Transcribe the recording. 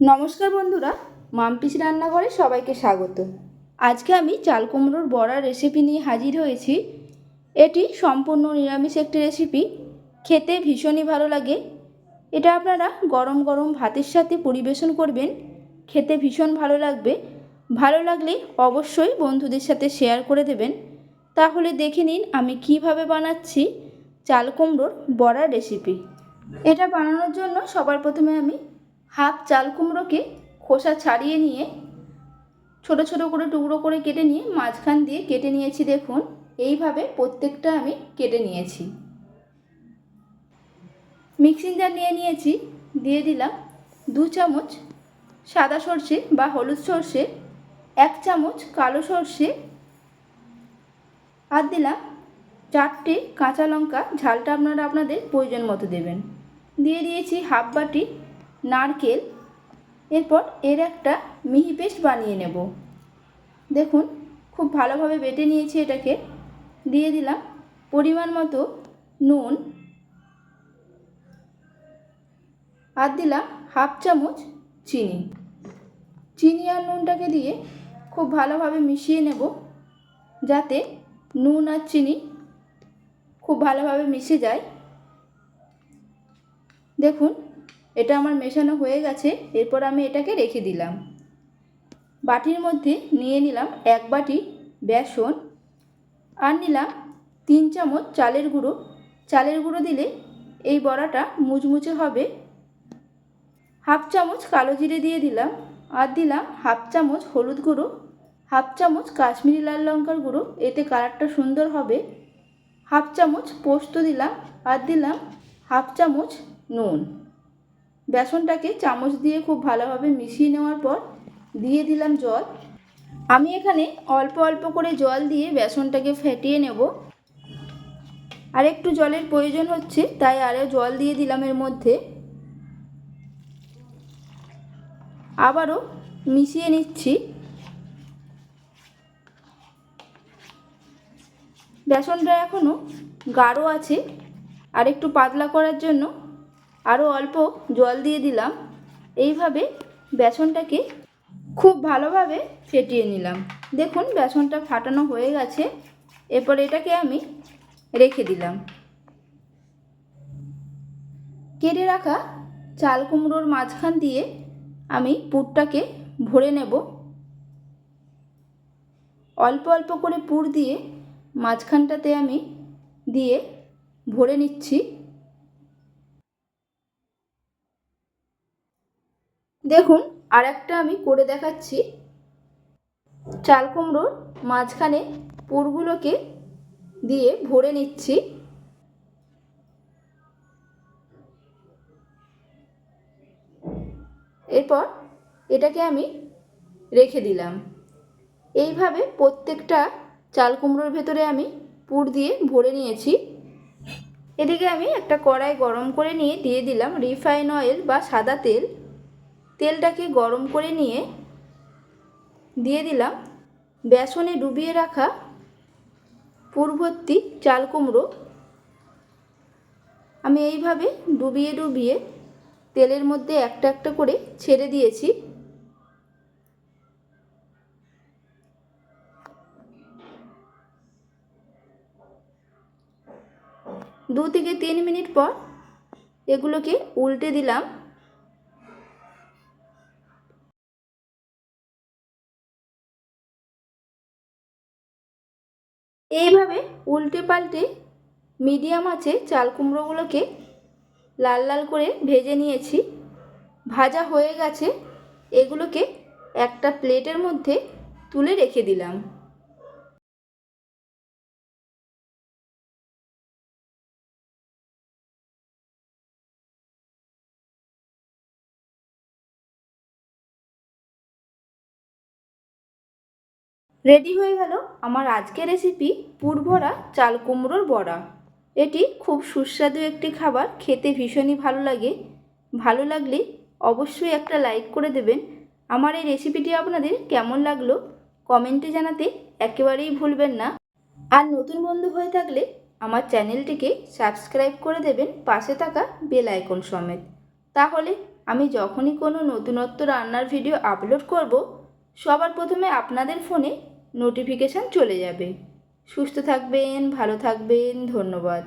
নমস্কার বন্ধুরা, মামপিস রান্নাঘরে সবাইকে স্বাগত। আজকে আমি চাল কুমড়োর বড়ার রেসিপি নিয়ে হাজির হয়েছি। এটি সম্পূর্ণ নিরামিষ একটি রেসিপি খেতে ভীষণই ভালো লাগে। এটা আপনারা গরম গরম ভাতের সাথে পরিবেশন করবেন। খেতে ভীষণ ভালো লাগবে। ভালো লাগলে অবশ্যই বন্ধুদের সাথে শেয়ার করে দেবেন। তাহলে দেখে নিন আমি কীভাবে বানাচ্ছি চাল কুমড়োর বড়ার রেসিপি এটা বানানোর জন্য সবার প্রথমে আমি হাফ চাল কুমড়োকে খোসা ছাড়িয়ে নিয়ে ছোট ছোট করে টুকরো করে কেটে নিয়ে মাঝখান দিয়ে কেটে নিয়েছি দেখুন। এইভাবে প্রত্যেকটা আমি কেটে নিয়েছি। মিক্সিং জার নিয়ে নিয়েছি। দিয়ে দিলাম দু চামচ সাদা সর্ষে বা হলুদ সর্ষে, এক চামচ কালো সর্ষে আর দিলাম চারটে কাঁচা লঙ্কা। ঝালটা আপনারা আপনাদের প্রয়োজন মতো দেবেন। দিয়ে দিয়েছি হাফ বাটি নারকেল, এরপর এর একটা মিহি পেস্ট বানিয়ে নেব। দেখুন, খুব ভালোভাবে বেটে নিয়েছি এটাকে। দিয়ে দিলাম পরিমাণ মতো নুন। আর দিলাম হাফ চামচ চিনি। চিনি আর নুনটাকে দিয়ে খুব ভালোভাবে মিশিয়ে নেব, যাতে নুন আর চিনি খুব ভালোভাবে মিশে যায়। দেখুন এটা আমার মেশানো হয়ে গেছে, এরপর আমি এটাকে রেখে দিলাম। বাটির মধ্যে নিয়ে নিলাম এক বাটি বেসন আর নিলাম তিন চামচ চালের গুঁড়ো। চালের গুঁড়ো দিলে এই বড়াটা মুচমুচে হবে। হাফ চামচ কালো জিরে দিয়ে দিলাম আর দিলাম হাফ চামচ হলুদ গুঁড়ো, হাফ চামচ কাশ্মীরি লাল লঙ্কার গুঁড়ো, এতে কালারটা সুন্দর হবে। হাফ চামচ পোস্ত দিলাম আর দিলাম হাফ চামচ নুন। বেসনটাকে চামচ দিয়ে খুব ভালোভাবে মিশিয়ে নেওয়ার পর দিয়ে দিলাম জল। আমি এখানে অল্প অল্প করে জল দিয়ে বেসনটাকে ফেটিয়ে নেব। আর একটু জলের প্রয়োজন হচ্ছে, তাই আরও জল দিয়ে দিলাম এর মধ্যে। আবারও মিশিয়ে নিচ্ছি। বেসনটা এখনও গাঢ় আছে। আর একটু পাতলা করার জন্য আরও অল্প জল দিয়ে দিলাম। এইভাবে বেসনটাকে খুব ভালোভাবে ফেটিয়ে নিলাম। দেখুন, বেসনটা ফাটানো হয়ে গেছে। এরপর এটাকে আমি রেখে দিলাম। কেটে রাখা চাল কুমড়োর মাঝখান দিয়ে আমি পুরটাকে ভরে নেব। অল্প অল্প করে পুর দিয়ে মাঝখানটাতে আমি দিয়ে ভরে নিচ্ছি। দেখুন আর একটা আমি করে দেখাচ্ছি। চাল কুমড়োর মাঝখানে পুরগুলোকে দিয়ে ভরে নিচ্ছি। এরপর এটাকে আমি রেখে দিলাম। এইভাবে প্রত্যেকটা চাল কুমড়োর ভেতরে আমি পুর দিয়ে ভরে নিয়েছি। এদিকে আমি একটা কড়াই গরম করে নিয়ে দিয়ে দিলাম রিফাইন অয়েল বা সাদা তেল। তেলটাকে গরম করে নিয়ে দিয়ে দিলাম। বেসনে ডুবিয়ে রাখা পুরভর্তি চাল কুমড়ো। আমি এইভাবে ডুবিয়ে ডুবিয়ে তেলের মধ্যে একটা একটা করে ছেড়ে দিয়েছি। দু থেকে তিন মিনিট পর এগুলোকে উল্টে দিলাম। এইভাবে উল্টে পাল্টে মিডিয়াম আছে চাল কুমড়োগুলোকে লাল লাল করে ভেজে নিয়েছি। ভাজা হয়ে গেছে। এগুলোকে একটা প্লেটের মধ্যে তুলে রেখে দিলাম। রেডি হয়ে গেল আমার আজকের রেসিপি পুরভরা চাল কুমড়োর বড়া। এটি খুব সুস্বাদু একটি খাবার, খেতে ভীষণই ভালো লাগে। ভালো লাগলে অবশ্যই একটা লাইক করে দেবেন। আমার এই রেসিপিটি আপনাদের কেমন লাগল কমেন্টে জানাতে একেবারেই ভুলবেন না। আর নতুন বন্ধু হয়ে থাকলে আমার চ্যানেলটিকে সাবস্ক্রাইব করে দেবেন পাশে থাকা বেল আইকন সমেত। তাহলে আমি যখনই কোনো নতুনত্ব রান্নার ভিডিও আপলোড করব, সবার প্রথমে আপনাদের ফোনে নোটিফিকেশান চলে যাবে। সুস্থ থাকবেন ভালো থাকবেন ধন্যবাদ।